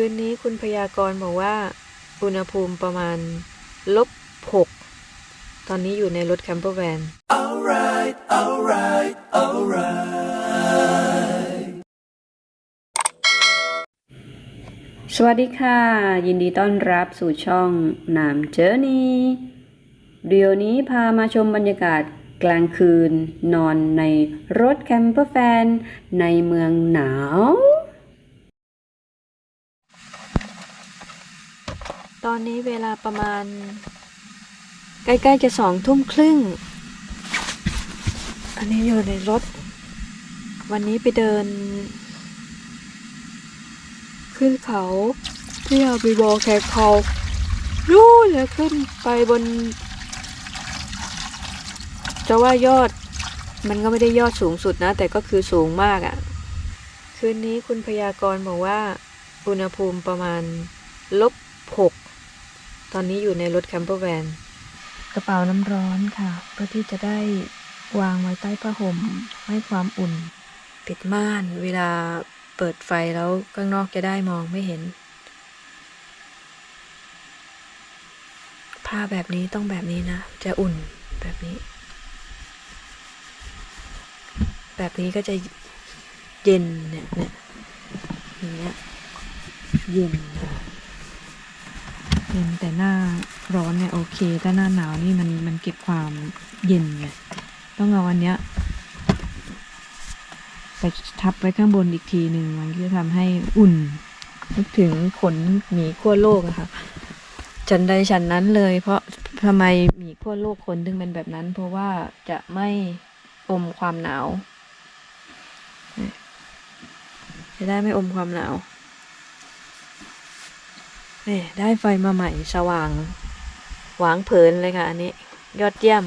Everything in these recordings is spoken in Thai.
คืนนี้คุณพยากรณ์บอกว่า อุณหภูมิประมาณลบหกตอนนี้อยู่ในรถแคมเปอร์แวน Alright, alright, alright. สวัสดีค่ะ ยินดีต้อนรับสู่ช่องนามเจอนี่เดี๋ยวนี้พามาชมบรรยากาศกลางคืนนอนในรถแคมเปอร์แฟน ในเมืองหนาว ตอนนี้เวลาประมาณ ใกล้ๆจะสองทุ่มครึ่ง อันนี้อยู่ในรถ วันนี้ไปเดิน ขึ้นเขาที่อาบิโบแคเขานู่นเลยขึ้นไปบน จะว่ายอด มันก็ไม่ได้ยอดสูงสุดนะ แต่ก็คือสูงมากอะ่ะ คืนนี้คุณพยากรณ์บอกว่า อุณหภูมิประมาณลบหก ตอนนี้อยู่ในรถแคมเปอร์แวนกระเป๋าน้ำร้อนค่ะ เพื่อที่จะได้วางไว้ใต้ผ้าห่มให้ความอุ่น ปิดม่านเวลาเปิดไฟแล้วข้างนอกจะได้มองไม่เห็น ผ้าแบบนี้ต้องแบบนี้นะ จะอุ่นแบบนี้ แบบนี้ก็จะเย็นเนี่ยเนี่ยอย่างเงี้ยเย็นค่ะเย็นแต่หน้าร้อนเนี่ยโอเค แต่หน้าหนาวนี่มันมันเก็บความเย็นไงต้องเอาอันเนี้ยไปทับไว้ข้างบนอีกทีหนึ่งมันก็จะทำให้อุ่นนึกถึงขนหมีขั้วโลกอะค่ะฉันใดฉันนั้นเลย เพราะทำไมหมีขั้วโลกขนถึงเป็นแบบนั้น เพราะว่าจะไม่อมความหนาว จะได้ไม่อมความหนาว นี่ได้ไฟมาใหม่สว่าง หวางเผินเลยค่ะ อันนี้ ยอดเยี่ยม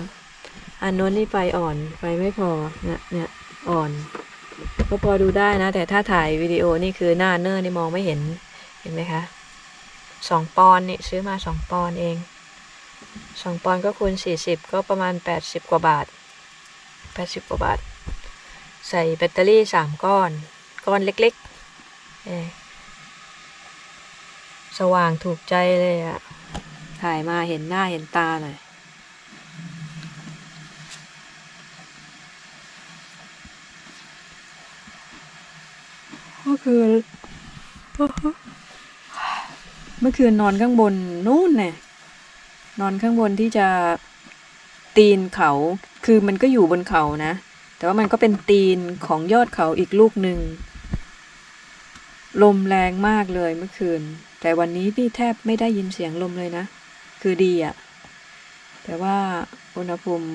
อันโน้นนี่ไฟอ่อนไฟไม่พอเนี่ยเนี่ยอ่อน ก็พอดูได้นะ แต่ถ้าถ่ายวิดีโอนี่คือหน้าเนอร์นี่มองไม่เห็นเห็นไหมคะสองปอนนี่ซื้อมาสองปอนเองสองปอนก็คูณสี่สิบก็ประมาณแปดสิบกว่าบาทแปดสิบกว่าบาท ใส่แบตเตอรี่สามก้อน ก้อนเล็กๆเออ สว่างถูกใจเลยอะถ่ายมาเห็นหน้าเห็นตาหน่อยเมื่อคืนเมื่อคืนนอนข้างบนนู่นเนี่ยนอนข้างบนที่จะตีนเขา คือมันก็อยู่บนเขานะ แต่ว่ามันก็เป็นตีนของยอดเขาอีกลูกหนึ่ง ลมแรงมากเลยเมื่อคืน แต่วันนี้พี่แทบไม่ได้ยินเสียงลมเลยนะ คือดีอะแต่ว่าอุณหภูมิ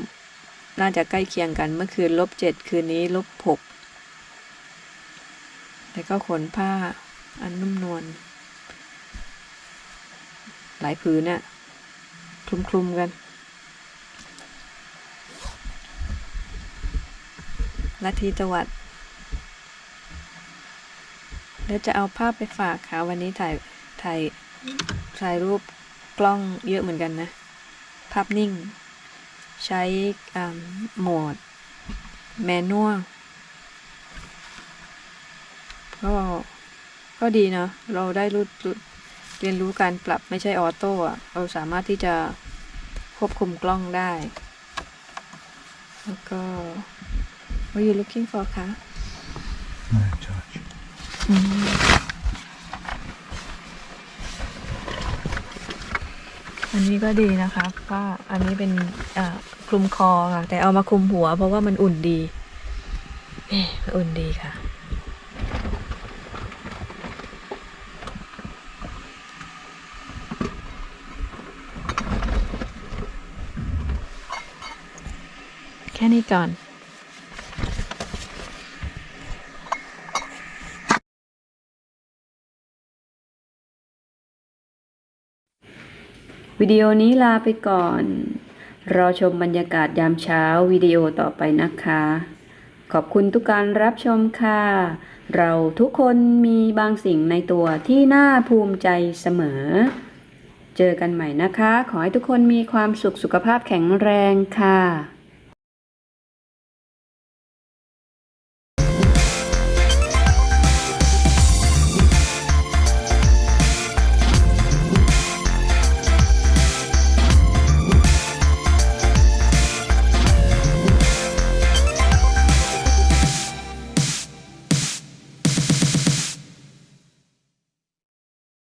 น่าจะใกล้เคียงกันเมื่อคืนลบเจ็ดคืนนี้ลบหกแต่ก็ขนผ้าอันนุ่มนวลหลายผืนน่ะคลุมคลุมๆกัน ลัทธิตวัด แล้วจะเอาภาพไปฝากค่ะ วันนี้ถ่ายถ่ายถ่ายรูปกล้องเยอะเหมือนกันนะ ภาพนิ่ง ใช้โหมด แมนนวลก็ก็ดีเนาะเราได้รู้เรียนรู้การปรับไม่ใช่ออโต้อะเราสามารถที่จะควบคุมกล้องได้ แล้วก็ what are you looking for คะ No touch. อันนี้ก็ดีนะคะก็อันนี้เป็นคลุมคอค่ะ แต่เอามาคลุมหัว เพราะว่ามันอุ่นดีอุ่นดีค่ะแค่นี้ก่อน วิดีโอนี้ลาไปก่อน รอชมบรรยากาศยามเช้าวิดีโอต่อไปนะคะ ขอบคุณทุกการรับชมค่ะ เราทุกคนมีบางสิ่งในตัวที่น่าภูมิใจเสมอ เจอกันใหม่นะคะ ขอให้ทุกคนมีความสุขสุขภาพแข็งแรงค่ะ